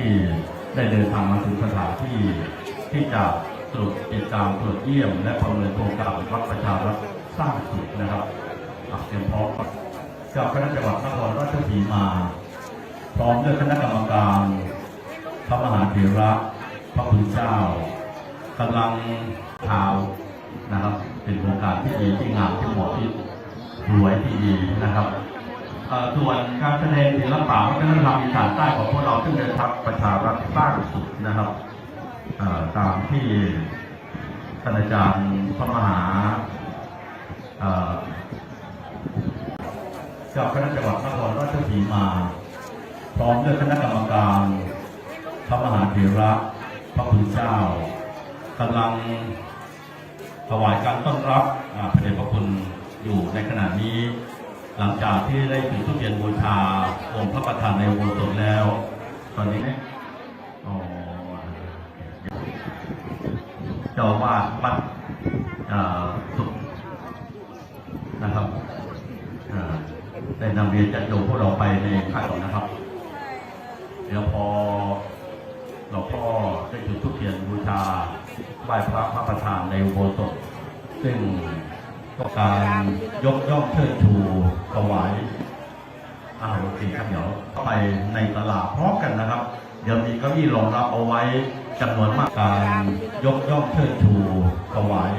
ที่ได้เดินทางมาถึงสถานที่ที่จะตรวจติดตามตรวจเยี่ยม และประเมินโครงการวัดประชารัฐสร้างสุขนะครับเตรียมพร้อมกับเจ้าคณะจังหวัดนครราชสีมา พร้อมด้วยคณะกรรมการพระมหาเถระพระคุณเจ้ากำลังข่าวนะครับ เป็นโครงการที่ดีที่งามที่เหมาะที่รวยที่ดีนะครับ ส่วนการแสดงศิลปะวัฒนธรรมอีสานใต้ของพวกเราซึ่งเดินทัพประชารัฐสร้างสุขนะครับตามที่ท่านอาจารย์พระมหาเจ้าคณะจังหวัดนครราชสีมา พร้อมด้วยคณะกรรมการพระมหาเถระพระคุณเจ้ากำลังถวายการต้อนรับพระเดชพระคุณอยู่ในขณะนี้ หลังจากที่ได้จุดทุเทียนบูชาองค์พระประธานในอุโบสถแล้ว ตอนนี้เจ้าอาวาดวัดอ่าสุขนะครับได้นำเรียนจัดโยมพวกเราไปในขั้นตอนนะครับ เดี๋ยวพอหลวงพ่อได้จุดทุกเทียนบูชาไหว้พระพระประธานในอุโบสถซึ่ง ก็การยกย่องเชิดชูถวายอาหารโอเคครับเดี๋ยวเข้าไปในตลาดพร้อมกันนะครับเดี๋ยวมีเก้าอี้รองรับเอาไว้จำนวนมากการยกย่องเชิดชูถวาย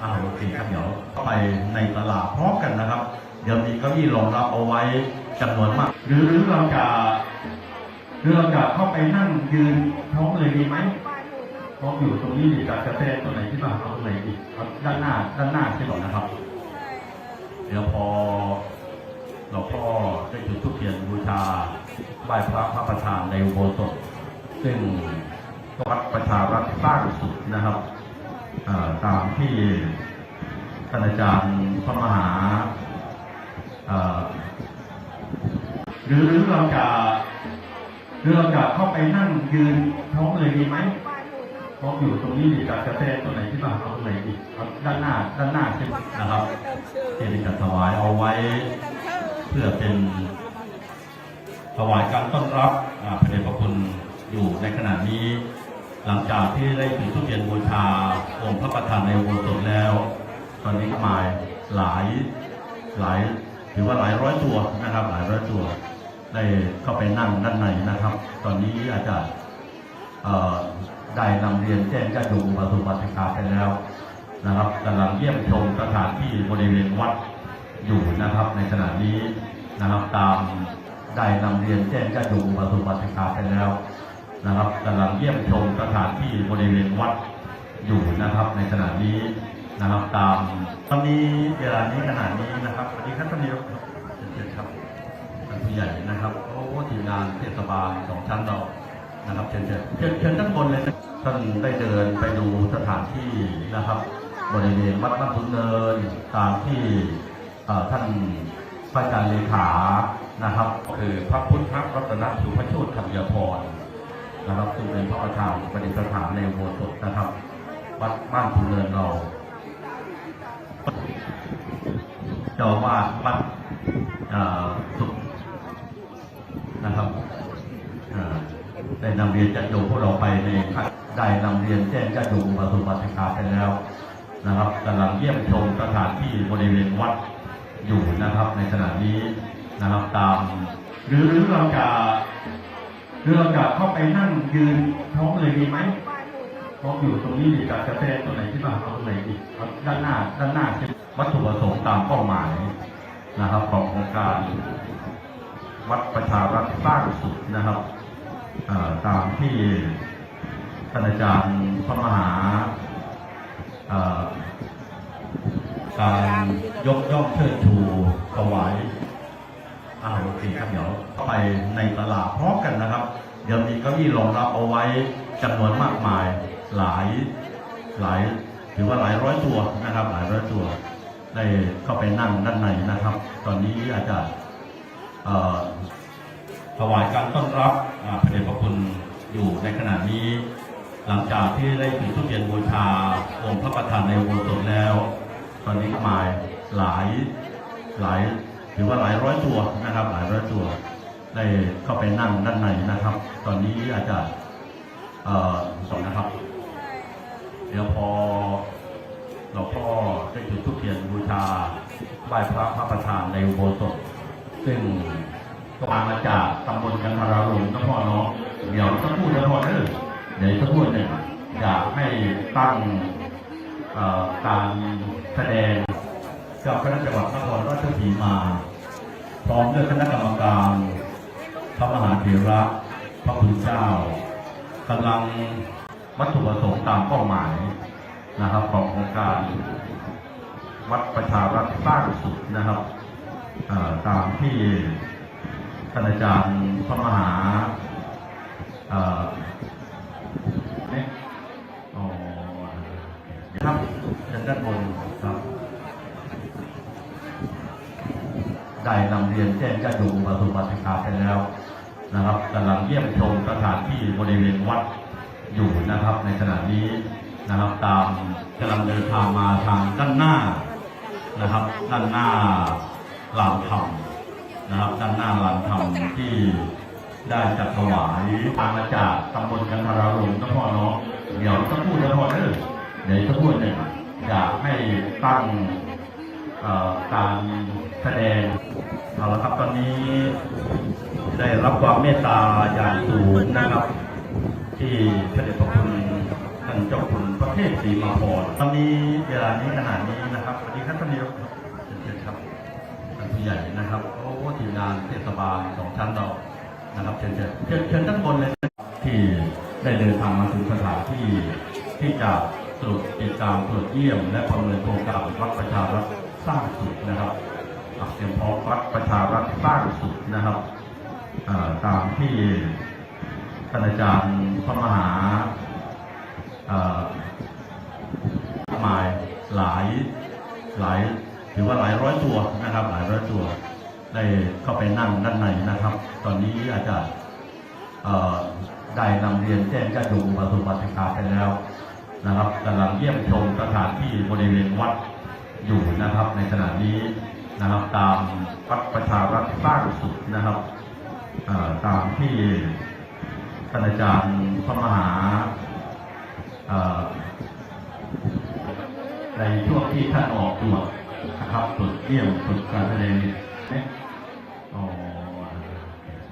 อ่าโอเคครับเดี๋ยวเข้าไปในตลาดพร้อมกันนะครับ เดี๋ยวมีเก้าอี้รองรับเอาไว้จำนวนมาก หรือหรือเราจะหรือเราจะเข้าไปนั่งยืนพร้อมเลยดีไหม พร้อมอยู่ตรงนี้ดีจะจะแทนตัวไหนที่บ้างเอาตรงไหนดีเอาด้านหน้าด้านหน้าใช่หรอนะครับ เดี๋ยวพอหลวงพ่อได้จุดทุกเทียนบูชาไหว้พระพระประธานในอุโบสถซึ่งวัดประชารัฐสร้างสุขนะครับตามที่ท่านอาจารย์พระมหาหรือหรือเราจะหรือเราจะเข้าไปนั่งยืนพร้อมเลยดีไหม พร้อมอยู่ตรงนี้ดีจะจะแทนตัวไหนที่บ้าเอาตรงไหนดีเอาด้านหน้าด้านหน้าใช่ไหมนะครับที่ได้จัดถวายเอาไว้ เพื่อเป็นถวายการต้อนรับพระเดชพระคุณอยู่ในขณะนี้ หลังจากที่ได้จุดทุเทียนบูชาองค์พระประธานในอุโบสถแล้ว ตอนนี้ก็มาหลายหลายถือว่าหลายร้อยตัวนะครับ หลายร้อยตัว ได้เข้าไปนั่งด้านในนะครับ ตอนนี้อาจารย์ ได้นำเรียนแจ้งญาติโยมมาสุบัติกาไปแล้วนะครับกำลังเยี่ยมชมสถานที่บริเวณวัดอยู่นะครับ ในขณะนี้นะครับตามได้นำเรียนแจ้งญาติโยมมาสุบัติกาไปแล้วนะครับกำลังเยี่ยมชมสถานที่บริเวณวัดอยู่นะครับ ในขณะนี้นะครับตามตอนนี้เวลานี้ขณะนี้นะครับสวัสดีครับท่านนายกครับเชิญครับท่านผู้ใหญ่นะครับโอ้ทีมงานเทศบาลสองชั้นเรา นะครับเชิญเชิญเชิญเชิญท่านบนเลยนะท่านได้เดินไปดูสถานที่นะครับ บริเวณวัดบ้านทุนเนินตามที่ท่านพระอาจารย์เลขานะครับ คือพระพุทธรัตนสุภโชติธรรมยพรนะครับซึ่งเป็นพระประธานประดิษฐานในโบสถ์นะครับ วัดบ้านภูเนินเราเจ้าวาดวัดสุขนะครับ ได้นำเรียนจัดโยมพวกเราไปในได้นำเรียนแจ้งญาติโยมมาสุบัติกาไปแล้วนะครับกำลังเยี่ยมชมสถานที่บริเวณวัดอยู่นะครับ ในขณะนี้นะครับตาม หรือหรือเราจะหรือเราจะเข้าไปนั่งยืนพร้อมเลยดีไหมพร้อมอยู่ตรงนี้ดีจะจะแทนตัวไหนที่บ้างเอาตรงไหนดีด้านหน้าด้านหน้าใช่วัตถุประสงค์ตามเป้าหมายนะครับ ของโครงการวัดประชารัฐสร้างสุขนะครับ ตามที่ท่านอาจารย์พระมหาการยกย่องเชิดชูถวายอ่าโอเคครับเดี๋ยวเข้าไปในตลาดพร้อมกันนะครับ เดี๋ยวมีเก้าอี้รองรับเอาไว้จำนวนมากมายหลายหลายถือว่าหลายร้อยตัวนะครับ หลายร้อยตัวได้เข้าไปนั่งด้านในนะครับ ตอนนี้อาจารย์ ถวายการต้อนรับพระเดชพระคุณอยู่ในขณะนี้ หลังจากที่ได้จุดทุเทียนบูชาองค์พระประธานในอุโบสถแล้ว ตอนนี้มาหลายหลายถือว่าหลายร้อยตัวนะครับ หลายร้อยตัว ได้เข้าไปนั่งด้านในนะครับ ตอนนี้อาจารย์สองนะครับ เดี๋ยวพอหลวงพ่อได้จุดทุเทียนบูชาไหว้พระพระประธานในอุโบสถซึ่ง ก็มาจากตำบลกันทรารมนะพ่อเนาะเดี๋ยวสักพูดนะพ่อเด้อเดี๋ยวสักพูดเนี่ยอยากให้ตั้งการแสดงกับคณะจังหวัดนครราชสีมา พร้อมด้วยคณะกรรมการพระมหาเถระพระคุณเจ้ากำลังวัตถุประสงค์ตามเป้าหมายนะครับของโครงการวัดประชารัฐสร้างสุขนะครับตามที่ ท่านอาจารย์พระมหาเอ่อเนี่ยอ๋อครับเชิญด้านบนครับ ได้นำเรียนแจ้งญาติโยมมาสู่ปฏิคาไปแล้วนะครับกำลังเยี่ยมชมสถานที่บริเวณวัดอยู่นะครับ ในขณะนี้นะครับตามกำลังเดินทางมาทางด้านหน้านะครับ ด้านหน้าลานธรรม นะครับด้านหน้าลานธรรมที่ได้จัดถวายทางมาจากตำบลกันทรารมนะพ่อเนาะเดี๋ยวสักพูดนะพ่อเด้อเดี๋ยวสักพูดเนี่ยอยากให้ตั้งการแสดงเอาละครับตอนนี้ได้รับความเมตตาอย่างสูงนะครับ ที่พระเดชพระคุณท่านเจ้าคุณพระเทพศรีมาพรตอนนี้เวลานี้ขนาดนี้นะครับสวัสดีครับท่านนายกเชิญครับท่านผู้ใหญ่นะครับ ทีมงานเทศบาลสองชั้นเรานะครับเชิญเชิญเชิญท่านบนเลยที่ได้เดินทางมาถึงสถานที่ที่จะตรวจติดตามตรวจเยี่ยม และประเมินโครงการวัดประชารัฐสร้างสุขนะครับเตรียมพร้อมวัดประชารัฐสร้างสุขนะครับตามที่ท่านอาจารย์พระมหาหมายหลายหลายถือว่าหลายร้อยตัวนะครับ หลายร้อยตัว ได้เข้าไปนั่งด้านในนะครับ ตอนนี้อาจารย์ได้นำเรียนแจ้งญาติโยมมาสู่ปฏิคาไปแล้วนะครับกำลังเยี่ยมชมสถานที่บริเวณวัดอยู่นะครับ ในขณะนี้นะครับตามวัดประชารัฐสร้างสุขนะครับตามที่ท่านอาจารย์พระมหาในช่วงที่ท่านออกตรวจนะครับตรวจเยี่ยมตรวจการแสดง เนี่ยอ๋อ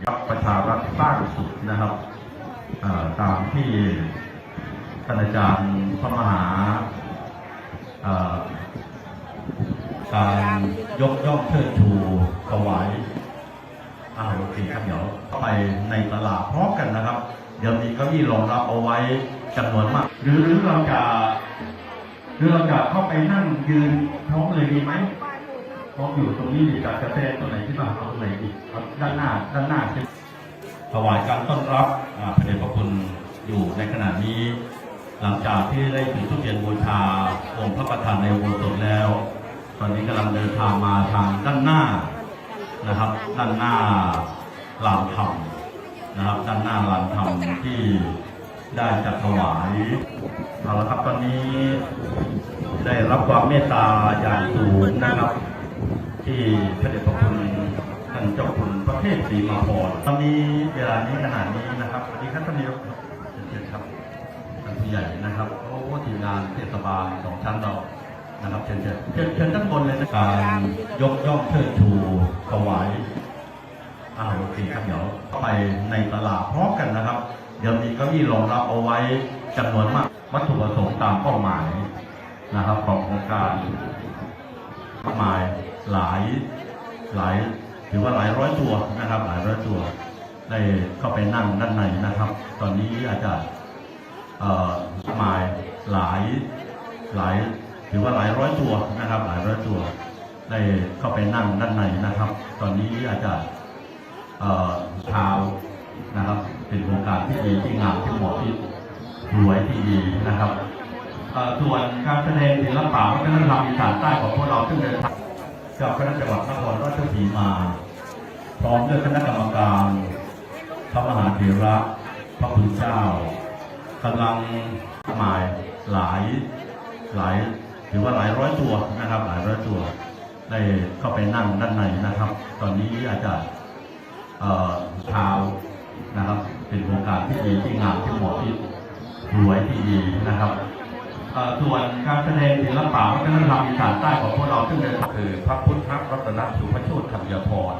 ยับประชารัฐสร้างสุขนะครับตามที่ท่านอาจารย์พระมหาการยกย่องเชิดชูถวายอาโอเคครับเดี๋ยวเข้าไปในตลาดพร้อมกันนะครับ เดี๋ยวมีเก้าอี้รองรับเอาไว้จำนวนมาก หรือหรือเราจะหรือเราจะเข้าไปนั่งยืนพร้อมเลยดีไหม พร้อมอยู่ตรงนี้ดีกับกาแฟตัวไหนที่บ้านเอาตรงไหนดีเอาด้านหน้าด้านหน้าใช่ถวายการต้อนรับพระเดชพระคุณอยู่ในขณะนี้ หลังจากที่ได้ถึงทุกเย็นบูชาองค์พระประธานในอุโบสถแล้ว ตอนนี้กำลังเดินทางมาทางด้านหน้านะครับ ด้านหน้าลานธรรมนะครับ ด้านหน้าลานธรรมที่ได้จัดถวายเอาละครับตอนนี้ได้รับความเมตตาอย่างสูงนะครับ ที่พระเดชพระคุณท่านเจ้าคุณพระเทศรีมาพรตอนนี้เวลานี้ขนาดนี้นะครับสวัสดีครับท่านนายกเชิญครับท่านผู้ใหญ่นะครับโอ้ทีมงานเทศบาลสองชั้นเรานะครับเชิญเชิญเชิญเชิญท่านบนเลยนะการยกย่องเชิดชูถวายอ้าวโอเคครับเดี๋ยวเข้าไปในตลาดพร้อมกันนะครับ เดี๋ยวมีเก้าอี้รองรับเอาไว้จำนวนมาก วัตถุประสงค์ตามเป้าหมายนะครับของโครงการากมายหลายหลายถือว่าหลายร้อยตัวนะครับ หลายร้อยตัว ได้เข้าไปนั่งด้านในนะครับ ตอนนี้อาจารย์เอ่อมากมายหลายหลายถือว่าหลายร้อยตัวนะครับ หลายร้อยตัว ได้เข้าไปนั่งด้านในนะครับ ตอนนี้อาจารย์เอ่อชาวนะครับ เป็นโครงการที่ดีที่งามที่เหมาะที่สวยที่ดีนะครับ ส่วนการแสดงศิลปะวัฒนธรรมอีสานใต้ของพวกเราซึ่งเดินทางจากคณะจังหวัดนครราชสีมา พร้อมด้วยคณะกรรมการพระมหาเถระพระคุณเจ้ากำลังหมายหลายหลายถือว่าหลายร้อยตัวนะครับ หลายร้อยตัว ได้เข้าไปนั่งด้านในนะครับ ตอนนี้อาจารย์เอ่อการที่ดีที่งามที่เหมาะที่สวยที่ดีนะครับ ส่วนการแสดงศิลปะวัฒนธรรมอีสานใต้ของพวกเราซึ่งเดินคือพระพุทธรัตนสุภโชตธัญพร